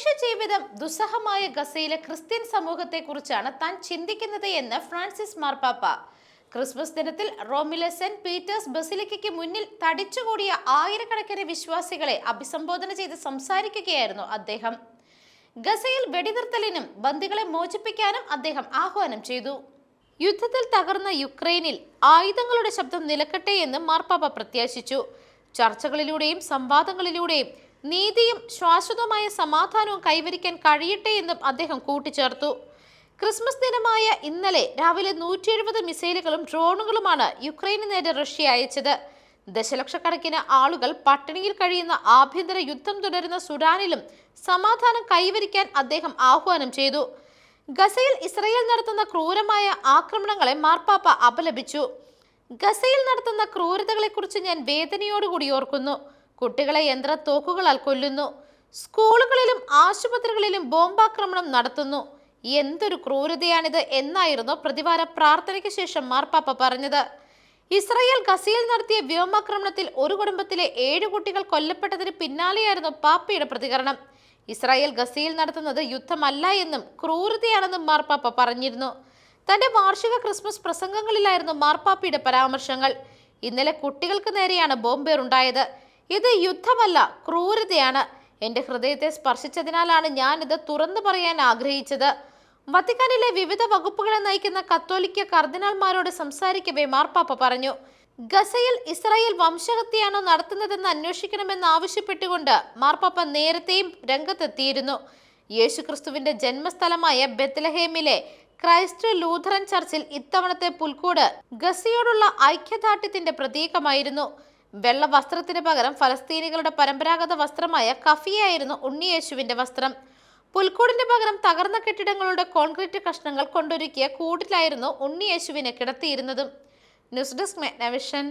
മനുഷ്യ ജീവിതം ദുസ്സഹമായ ഗസയിലെ ക്രിസ്ത്യൻ സമൂഹത്തെക്കുറിച്ചാണ് താൻ ചിന്തിക്കുന്നത് എന്ന് ഫ്രാൻസിസ് മാർപ്പാപ്പ. ക്രിസ്മസ് ദിനത്തിൽ റോമിലെ സെന്റ് പീറ്റേഴ്സ് ബസിലിക്കയ്ക്ക് മുന്നിൽ തടിച്ചുകൂടിയ ആയിരക്കണക്കിന് വിശ്വാസികളെ അഭിസംബോധന ചെയ്ത് സംസാരിക്കുകയായിരുന്നു അദ്ദേഹം. ഗസയിൽ വെടിനിർത്തലിനും ബന്ദികളെ മോചിപ്പിക്കാനും അദ്ദേഹം ആഹ്വാനം ചെയ്തു. യുദ്ധത്തിൽ തകർന്ന യുക്രൈനിൽ ആയുധങ്ങളുടെ ശബ്ദം നിലക്കട്ടെ എന്ന് മാർപ്പാപ്പ പ്രത്യാശിച്ചു. ചർച്ചകളിലൂടെയും സംവാദങ്ങളിലൂടെയും നീതിയും ശാശ്വതമായ സമാധാനവും കൈവരിക്കാൻ കഴിയട്ടെ എന്നും അദ്ദേഹം കൂട്ടിച്ചേർത്തു. ക്രിസ്മസ് ദിനമായ ഇന്നലെ രാവിലെ നൂറ്റി എഴുപത് മിസൈലുകളും ഡ്രോണുകളുമാണ് യുക്രൈന് നേരെ റഷ്യ അയച്ചത്. ദശലക്ഷക്കണക്കിന് ആളുകൾ പട്ടിണിയിൽ കഴിയുന്ന ആഭ്യന്തര യുദ്ധം തുടരുന്ന സുഡാനിലും സമാധാനം കൈവരിക്കാൻ അദ്ദേഹം ആഹ്വാനം ചെയ്തു. ഗസയിൽ ഇസ്രയേൽ നടത്തുന്ന ക്രൂരമായ ആക്രമണങ്ങളെ മാർപ്പാപ്പ അപലപിച്ചു. ഗസയിൽ നടത്തുന്ന ക്രൂരതകളെക്കുറിച്ച് ഞാൻ വേദനയോടുകൂടി ഓർക്കുന്നു. കുട്ടികളെ യന്ത്ര തോക്കുകളാൽ കൊല്ലുന്നു. സ്കൂളുകളിലും ആശുപത്രികളിലും ബോംബാക്രമണം നടത്തുന്നു. എന്തൊരു ക്രൂരതയാണിത് എന്നായിരുന്നു പ്രതിവാര പ്രാർത്ഥനയ്ക്ക് ശേഷം മാർപ്പാപ്പ പറഞ്ഞത്. ഇസ്രയേൽ ഗസയിൽ നടത്തിയ വ്യോമാക്രമണത്തിൽ ഒരു കുടുംബത്തിലെ ഏഴ് കുട്ടികൾ കൊല്ലപ്പെട്ടതിന് പിന്നാലെയായിരുന്നു പാപ്പയുടെ പ്രതികരണം. ഇസ്രായേൽ ഗസയിൽ നടത്തുന്നത് യുദ്ധമല്ല എന്നും ക്രൂരതയാണെന്നും മാർപ്പാപ്പ പറഞ്ഞിരുന്നു. തന്റെ വാർഷിക ക്രിസ്മസ് പ്രസംഗങ്ങളിലായിരുന്നു മാർപ്പാപ്പയുടെ പരാമർശങ്ങൾ. ഇന്നലെ കുട്ടികൾക്ക് നേരെയാണ് ബോംബേറുണ്ടായത്. ഇത് യുദ്ധമല്ല ക്രൂരതയാണ്. എന്റെ ഹൃദയത്തെ സ്പർശിച്ചതിനാലാണ് ഞാൻ ഇത് തുറന്നു പറയാൻ ആഗ്രഹിച്ചത്. വത്തിക്കാനിലെ വിവിധ വകുപ്പുകളെ നയിക്കുന്ന കത്തോലിക്ക കർദിനാൾമാരോട് സംസാരിക്കവേ മാർപ്പാപ്പ പറഞ്ഞു ഗസയിൽ ഇസ്രായേൽ വംശഹത്യയാണോ നടത്തുന്നതെന്ന് അന്വേഷിക്കണമെന്ന് ആവശ്യപ്പെട്ടുകൊണ്ട് മാർപ്പാപ്പ നേരത്തെയും രംഗത്തെത്തിയിരുന്നു. യേശുക്രിസ്തുവിന്റെ ജന്മസ്ഥലമായ ബെത്ലഹേമിലെ ക്രൈസ്റ്റ് ലൂഥറൻ ചർച്ചിൽ ഇത്തവണത്തെ പുൽക്കൂട് ഗസയോടുള്ള ഐക്യദാർഢ്യത്തിന്റെ പ്രതീകമായിരുന്നു. വെള്ള വസ്ത്രത്തിന് പകരം ഫലസ്തീനികളുടെ പരമ്പരാഗത വസ്ത്രമായ കഫിയായിരുന്നു ഉണ്ണിയേശുവിന്റെ വസ്ത്രം. പുൽക്കൂടിന് പകരം തകർന്ന കെട്ടിടങ്ങളുടെ കോൺക്രീറ്റ് കഷ്ണങ്ങൾ കൊണ്ടൊരുക്കിയ കൂടിലായിരുന്നു ഉണ്ണിയേശുവിനെ കിടത്തിയിരുന്നതും. News desk മെഗ്നവിഷൻ.